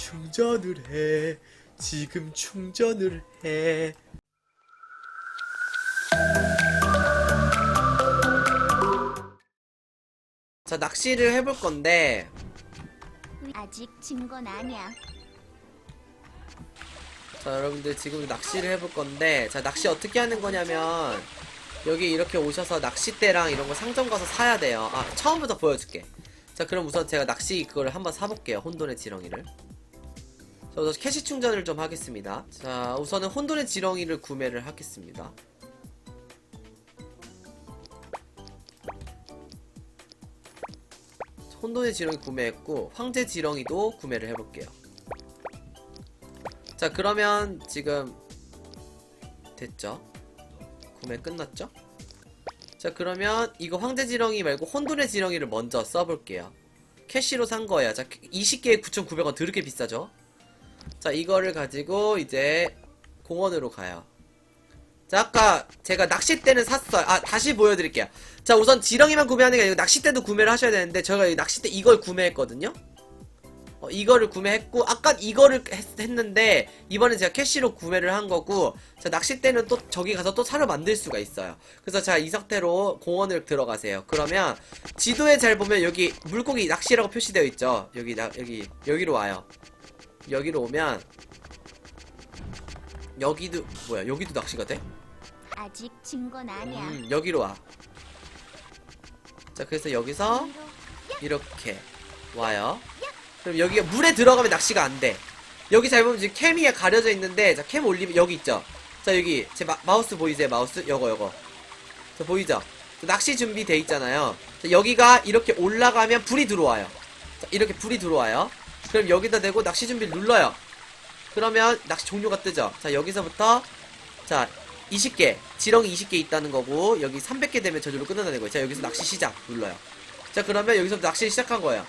충전을 해. 지금 충전을 해. 자, 낚시를 해볼 건데, 아직 진건 아니야. 자, 여러분들 지금 낚시를 해볼 건데, 자, 낚시 어떻게 하는 거냐면, 여기 이렇게 오셔서 낚싯대랑 이런 거 상점 가서 사야 돼요. 아, 처음부터 보여줄게. 자, 그럼 우선 제가 낚시 그거를 한번 사볼게요. 혼돈의 지렁이를. 자, 우선 캐시 충전을 좀 하겠습니다. 자, 우선은 혼돈의 지렁이를 구매를 하겠습니다. 혼돈의 지렁이 구매했고, 황제 지렁이도 구매를 해볼게요. 자 그러면 지금 됐죠 구매 끝났죠 자 그러면 이거 황제 지렁이 말고 혼돈의 지렁이를 먼저 써볼게요 캐시로 산 거예요 자 20개에 9,900원 드럽게 비싸죠 자 이거를 가지고 이제 공원으로 가요. 자 아까 제가 낚싯대는 샀어요. 아 다시 보여드릴게요. 자 우선 지렁이만 구매하는 게 아니고 낚싯대도 구매를 하셔야 되는데 이 낚싯대 이걸 구매했거든요. 어, 이거를 구매했고 아까 이거를 했, 는데 이번엔 제가 캐시로 구매를 한 거고 자 낚싯대는 또 저기 가서 또 사러 만들 수가 있어요. 그래서 자 이 상태로 공원을 들어가세요. 그러면 지도에 잘 보면 여기 물고기 낚시라고 표시되어 있죠? 여기 나 여기 여기로 와요 여기로 오면 여기도 뭐야 여기도 낚시가 돼? 아직 진건 아니야. 음 여기로 와 자 그래서 여기서 이렇게 와요. 그럼 여기가 물에 들어가면 낚시가 안 돼. 여기 잘 보면 지금 캠이 가려져 있는데, 자, 캠 올리면 여기 있죠? 자, 여기, 제 마, 마우스 보이세요? 마우스? 요거, 요거. 자, 보이죠? 자, 낚시 준비돼 있잖아요. 자, 여기가 이렇게 올라가면 불이 들어와요. 자, 이렇게 불이 들어와요. 그럼 여기다 대고 낚시 준비를 눌러요. 그러면 낚시 종료가 뜨죠? 자, 여기서부터, 자, 20개, 지렁이 20개 있다는 거고, 여기 300개 되면 저절로 끝난다는 거예요. 자, 여기서 낚시 시작 눌러요. 자, 그러면 여기서부터 낚시를 시작한 거예요.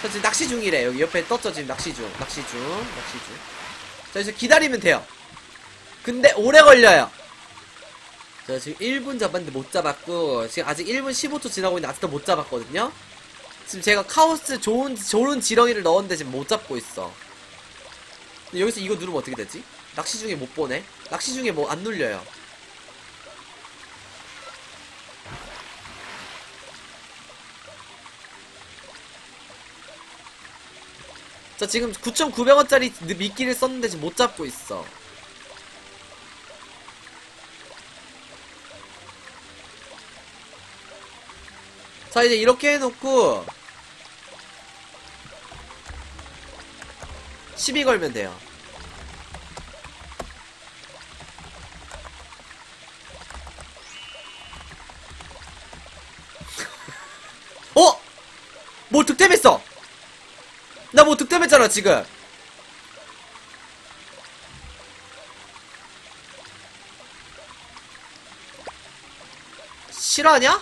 자, 지금 낚시 중이래. 여기 옆에 떴죠, 지금 낚시 중. 낚시 중. 낚시 중. 자, 이제 기다리면 돼요. 근데 오래 걸려요. 자, 지금 1분 잡았는데 못 잡았고, 지금 아직 1분 15초 지나고 있는데 아직도 못 잡았거든요? 지금 제가 카오스 좋은, 좋은 지렁이를 넣었는데 지금 못 잡고 있어. 근데 여기서 이거 누르면 어떻게 되지? 낚시 중에 못 보네? 낚시 중에 뭐 안 눌려요. 자 지금 9,900원짜리 미끼를 썼는데 지금 못 잡고 있어 자 이제 이렇게 해놓고 시비 걸면 돼요. 어? 뭐 득템했어? 나 뭐 득템했잖아 지금. 실화냐?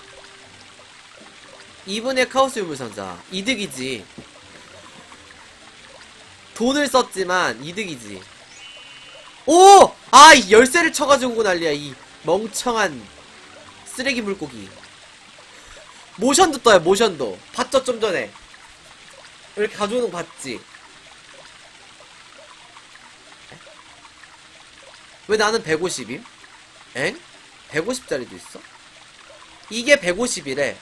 2분의 카오스 유물상자. 이득이지 돈을 썼지만 이득이지 오! 아! 이 열쇠를 쳐가지고 온거 난리야 이 멍청한 쓰레기 물고기 모션도 떠요 모션도 봤죠 좀 전에 이렇게 가져오는 거 봤지? 왜 나는 150임? 엥? 150짜리도 있어? 이게 150이래.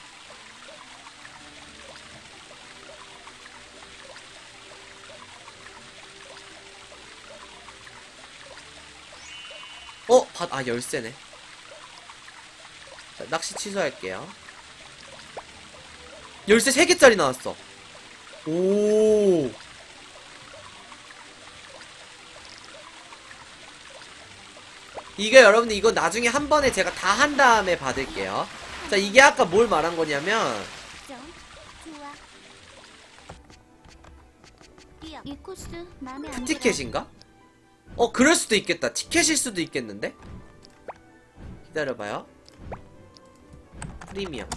어? 밭, 아, 열쇠네. 자, 낚시 취소할게요. 열쇠 3개짜리 나왔어. 오. 이게 여러분들 이거 나중에 한 번에 제가 다 한 다음에 받을게요. 자, 이게 아까 뭘 말한 거냐면. 티켓인가? 어, 그럴 수도 있겠다. 티켓일 수도 있겠는데? 기다려봐요. 프리미엄.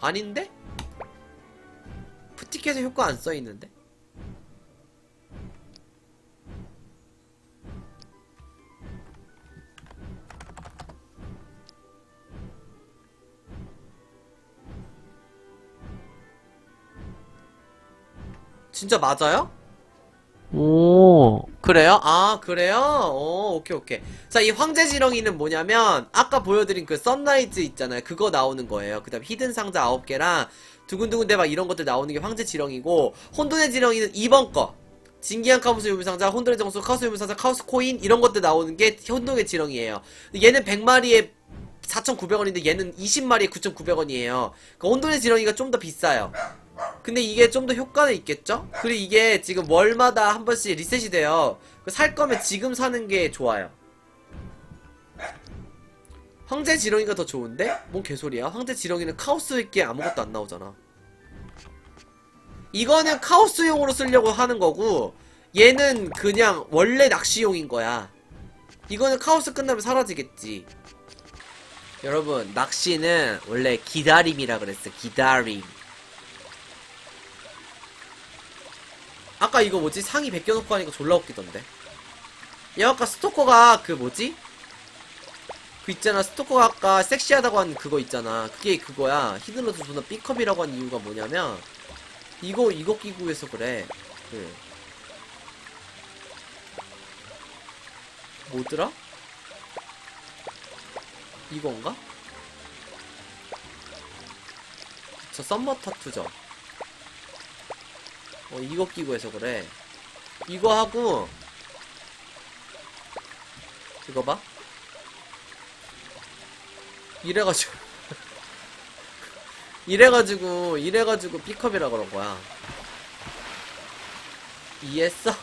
아닌데? 푸티켓에 효과 안 써있는데? 진짜 맞아요? 오, 그래요? 아, 그래요? 오, 오케이, 오케이. 자, 이 황제 지렁이는 뭐냐면, 아까 보여드린 그 썬라이즈 있잖아요. 그거 나오는 거예요. 그 다음 히든 상자 9개랑, 두근두근 대박 이런 것들 나오는 게 황제 지렁이고, 혼돈의 지렁이는 2번 거. 진기한 카오스 유물상자, 혼돈의 정수, 카오스 유물상자, 카오스 코인, 이런 것들 나오는 게 혼돈의 지렁이에요. 얘는 100마리에 4,900원인데 얘는 20마리에 9,900원이에요. 그 혼돈의 지렁이가 좀 더 비싸요. 근데 이게 좀 더 효과는 있겠죠? 그리고 이게 지금 월마다 한 번씩 리셋이 돼요. 그살 거면 지금 사는 게 좋아요. 황제 지렁이가 더 좋은데? 뭔 개소리야? 황제 지렁이는 카오스있게 아무것도 안 나오잖아. 이거는 카오스용으로 쓰려고 하는 거고, 얘는 그냥 원래 낚시용인 거야. 이거는 카오스 끝나면 사라지겠지. 여러분, 낚시는 원래 기다림이라 그랬어. 기다림. 아까 이거 뭐지? 상의 벗겨놓고 하니까 졸라 웃기던데. 얘 아까 스토커가 그 뭐지? 그 있잖아 스토커가 아까 섹시하다고 한 그거 있잖아 그게 그거야 히든로드 존나 B컵이라고 한 이유가 뭐냐면 이거 이거 끼고 해서 그래 그 뭐더라? 이건가? 저 썸머 타투죠 어 이거 끼고 해서 그래. 이거 하고 이거 봐. 이래가지고 이래가지고 이래가지고 B컵이라 그런 거야. 이해했어?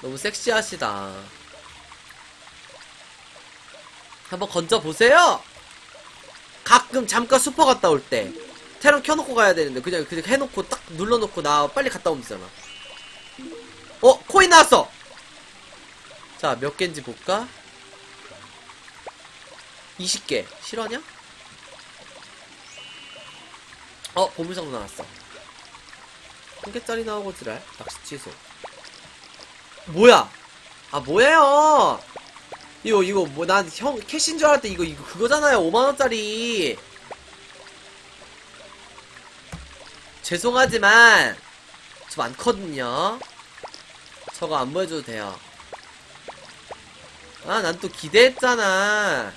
너무 섹시하시다. 한번 건져보세요! 가끔 잠깐 슈퍼 갔다 올 때 테런 켜놓고 가야 되는데 그냥 그냥 해놓고 딱 눌러놓고 나 빨리 갔다 오면 되잖아. 어 코인 나왔어! 자 몇 개인지 볼까? 20개. 실화냐? 어 보물상도 나왔어. 한 개짜리 나오고 지랄? 낚시 취소. 뭐야? 아 뭐예요? 이거 이거 뭐 난 형 캐시인 줄 알았대 이거 이거 그거잖아요. 5만원짜리 죄송하지만 저 많거든요. 저거 안 보여줘도 돼요. 아 난 또 기대했잖아.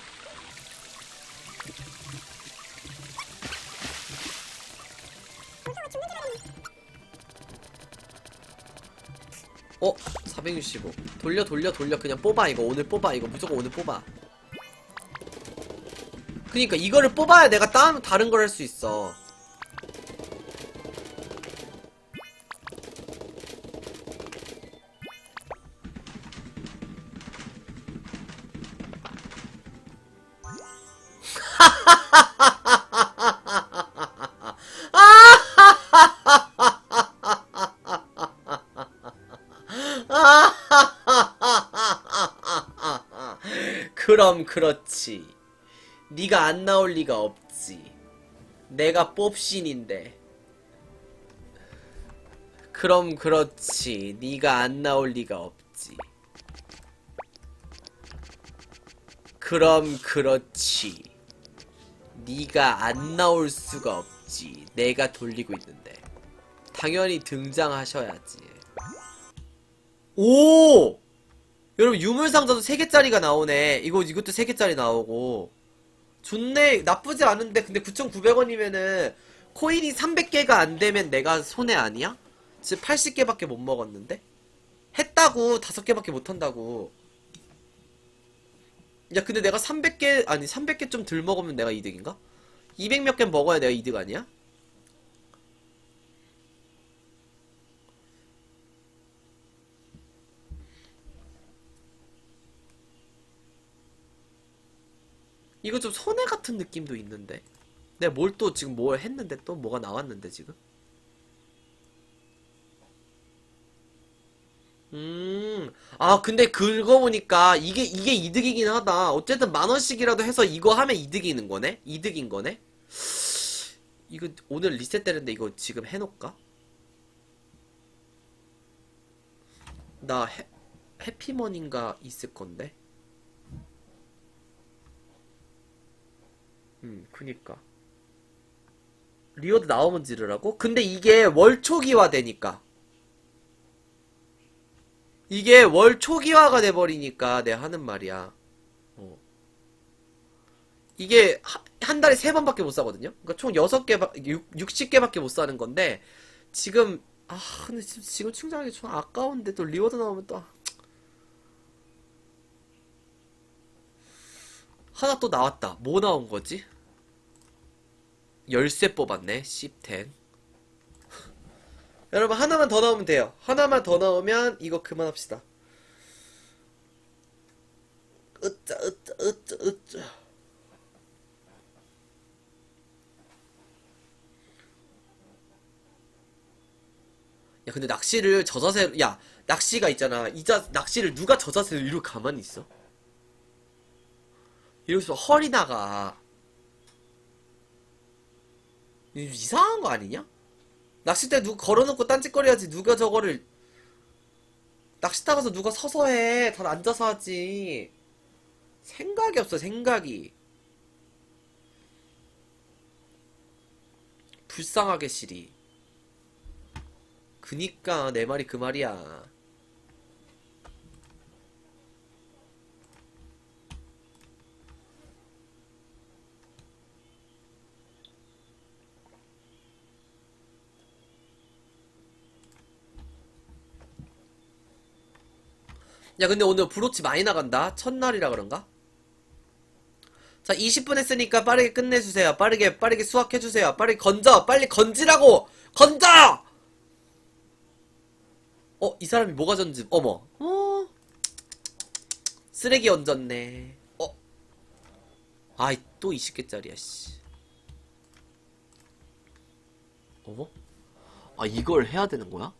어? 465 돌려 돌려 돌려. 그냥 뽑아 이거. 오늘 뽑아 이거. 무조건 오늘 뽑아. 그니까 이거를 뽑아야 내가 다른, 다른 걸 할 수 있어 그렇지. 네가 안 나올 리가 없지. 내가 뽑신인데. 그럼 그렇지. 네가 안 나올 리가 없지. 그럼 그렇지. 네가 안 나올 수가 없지. 내가 돌리고 있는데. 당연히 등장하셔야지. 오! 여러분 유물상자도 3개짜리가 나오네 이거 이것도 3개짜리 나오고 좋네 나쁘지 않은데 근데 9,900원이면은 코인이 300개가 안 되면 내가 손해 아니야? 지금 80개밖에 못 먹었는데? 했다고 5개밖에 못 한다고 야 근데 내가 300개 아니 300개 좀 덜 먹으면 내가 이득인가? 200 몇 개 먹어야 내가 이득 아니야? 이거 좀 손해 같은 느낌도 있는데. 내가 뭘 또 지금 뭘 했는데 또 뭐가 나왔는데 지금? 음, 아, 근데 그거 보니까 이게, 이게 이득이긴 하다. 어쨌든 만 원씩이라도 해서 이거 하면 이득이는 거네? 이득인 거네? 이거 오늘 리셋 되는데 이거 지금 해놓을까? 나 해, 해피머니인가 있을 건데? 음, 그니까. 리워드 나오면 지르라고? 근데 이게 월 초기화 되니까. 이게 월 초기화가 돼버리니까 내가 하는 말이야. 어. 이게 하- 한 달에 세 번밖에 못 사거든요? 그러니까 총 6개, 6, 60개밖에 못 사는 건데, 지금, 아, 근데 지금, 지금 충전하기 좀 아까운데 또 리워드 나오면 또. 하나 또 나왔다. 뭐 나온 거지? 열쇠 뽑았네. 씹텐. 여러분 하나만 더 나오면 돼요. 하나만 더 나오면 이거 그만합시다. 으짜 으짜 으짜 으짜. 야 근데 낚시를 저 자세로 야 낚시가 있잖아. 이자 낚시를 누가 저 자세로 이러고 가만히 있어? 이러면서 허리 나가. 이상한 거 아니냐? 낚싯대 누가 걸어놓고 딴짓거려야지 누가 저거를 낚시타 가서 누가 서서 해. 다 앉아서 하지. 생각이 없어, 생각이. 불쌍하게 시리. 그니까 내 말이 그 말이야. 야, 근데 오늘 브로치 많이 나간다. 첫날이라 그런가? 자, 20분 했으니까 빠르게 끝내주세요. 빠르게, 빠르게 수확해주세요. 빠르게 건져! 빨리 건지라고! 건져! 어, 이 사람이 뭐가 전지, 어머. 어. 쓰레기 얹었네. 어. 아이, 또 20개짜리야, 씨. 어머? 아, 이걸 해야 되는 거야?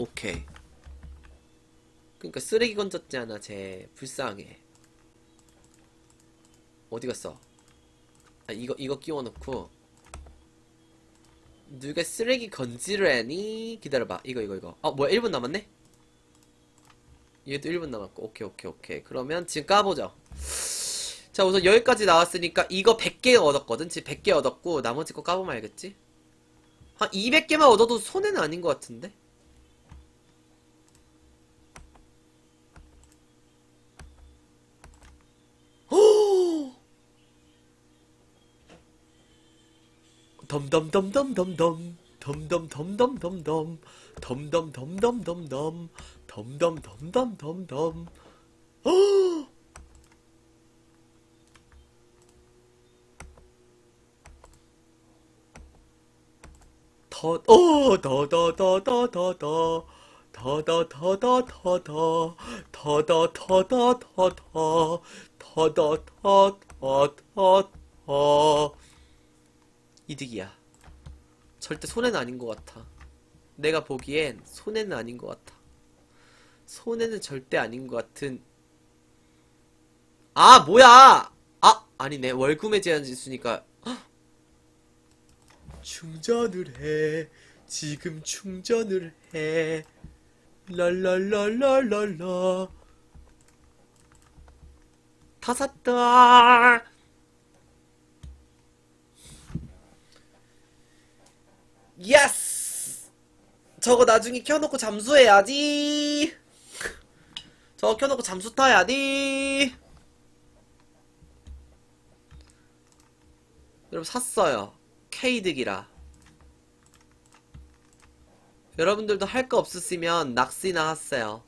오케이. 그러니까 쓰레기 건졌잖아, 쟤. 불쌍해. 어디 갔어? 아, 이거, 이거 끼워놓고. 누가 쓰레기 건지래니? 기다려봐. 이거, 이거, 이거. 아, 뭐야, 1분 남았네? 얘도 1분 남았고. 오케이, 오케이, 오케이. 그러면 지금 까보죠. 자, 우선 여기까지 나왔으니까 이거 100개 얻었거든? 지금 100개 얻었고, 나머지 거 까보면 알겠지? 한 200개만 얻어도 손해는 아닌 것 같은데? 덤덤덤덤덤덤 덤덤덤덤덤덤 덤덤덤덤덤덤 덤덤덤덤덤덤 더어더더더더더더 더 더더더더더 더 더더더더더 더 더더더더 이득이야. 절대 손해는 아닌 것 같아. 내가 보기엔 손해는 아닌 것 같아. 손해는 절대 아닌 것 같은. 아, 뭐야! 아, 아니네. 월구매 제한 지수니까. 헉! 충전을 해. 지금 충전을 해. 랄랄랄랄랄라. 다 샀다. 예스! 저거 나중에 켜놓고 잠수해야지. 저거 켜놓고 잠수 타야지. 여러분 샀어요. K득이라. 여러분들도 할 거 없으시면 낚시나 하세요.